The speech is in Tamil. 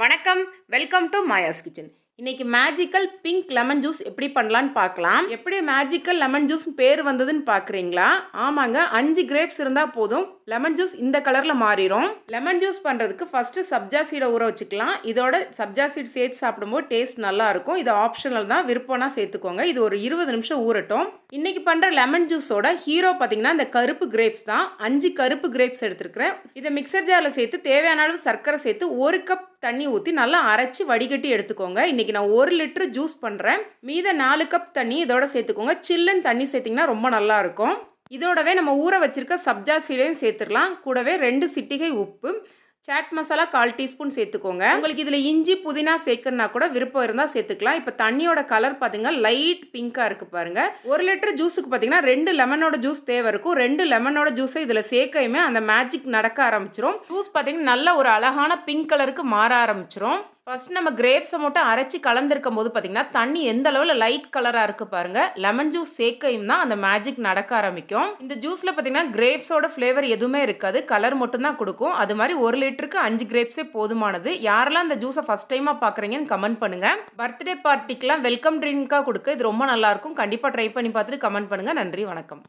வணக்கம். வெல்கம் டு மாயாஸ் கிச்சன் இன்றைக்கி மேஜிக்கல் பிங்க் லெமன் ஜூஸ் எப்படி பண்ணலான்னு பார்க்கலாம். எப்படி மேஜிக்கல் லெமன் ஜூஸ் பேர் வந்ததுன்னு பார்க்குறீங்களா? ஆமாங்க அஞ்சு கிரேப்ஸ் இருந்தால் போதும். லெமன் ஜூஸ் இந்த கலரில் மாறிடும் லெமன் ஜூஸ் பண்ணுறதுக்கு ஃபஸ்ட்டு சப்ஜா சீடை ஊற வச்சுக்கலாம். இதோட சப்ஜா சீட் சேர்த்து சாப்பிடும்போது டேஸ்ட் நல்லாயிருக்கும் இது ஆப்ஷனல் தான் விருப்பம்னா சேர்த்துக்கோங்க. இது ஒரு இருபது நிமிஷம் ஊறட்டும். இன்றைக்கி பண்ணுற லெமன் ஜூஸோட ஹீரோ பார்த்தீங்கன்னா இந்த கருப்பு கிரேப்ஸ் தான். அஞ்சு கருப்பு கிரேப்ஸ் எடுத்துருக்கிறேன். இதை மிக்சர் ஜாரில் சேர்த்து தேவையான அளவு சர்க்கரை சேர்த்து ஒரு கப் தண்ணி ஊற்றி நல்லா அரைச்சி வடிகட்டி எடுத்துக்கோங்க. இன்றைக்கி நான் ஒரு லிட்டர் ஜூஸ் பண்ணுறேன் மீத நாலு கப் தண்ணி இதோட சேர்த்துக்கோங்க. சில்லுன்னு தண்ணி சேர்த்திங்கன்னா ரொம்ப நல்லாயிருக்கும் இதோடவே நம்ம ஊற வச்சிருக்க சப்ஜா சீடையும் சேர்த்துடலாம். கூடவே ரெண்டு சிட்டிகை உப்பு சாட் மசாலா கால் டீஸ்பூன் சேர்த்துக்கோங்க. உங்களுக்கு இதில் இஞ்சி புதினா சேர்க்கணுன்னா கூட விருப்பம் இருந்தால் சேர்த்துக்கலாம். இப்போ தண்ணியோட கலர் பார்த்தீங்கன்னா லைட் பிங்காக இருக்குது பாருங்க. ஒரு லிட்டர் ஜூஸுக்கு பார்த்தீங்கன்னா ரெண்டு லெமனோட ஜூஸ் தேவை இருக்கும். ரெண்டு லெமனோட ஜூஸை இதில் சேர்க்கையுமே அந்த மேஜிக் நடக்க ஆரம்பிச்சிடும் ஜூஸ் பார்த்தீங்கன்னா நல்ல ஒரு அழகான பிங்க் கலருக்கு மாற ஆரம்பிச்சிடும் ஃபர்ஸ்ட் நம்ம கிரேப்ஸை மட்டும் அரைச்சி கலந்துருக்கும் போது பார்த்தீங்கன்னா தண்ணி எந்த அளவில் லைட் கலராக இருக்குது பாருங்கள் லெமன் ஜூஸ் சேர்க்கையும் தான் அந்த மேஜிக் நடக்க ஆரம்பிக்கும். இந்த ஜூஸில் பார்த்தீங்கன்னா கிரேப்ஸோட ஃப்ளேவர் எதுவுமே இருக்காது. கலர் மட்டும் தான் கொடுக்கும். அது மாதிரி ஒரு லிட்டருக்கு அஞ்சு கிரேப்ஸே போதுமானது. யாரெல்லாம் இந்த ஜூஸை ஃபஸ்ட் டைமாக பார்க்குறீங்கன்னு கமெண்ட் பண்ணுங்கள் பர்த்டே பார்ட்டிக்கெலாம் வெல்கம் ட்ரிங்காக கொடுக்க. இது ரொம்ப நல்லாயிருக்கும் கண்டிப்பாக ட்ரை பண்ணி பார்த்துட்டு கமெண்ட் பண்ணுங்கள் நன்றி வணக்கம்.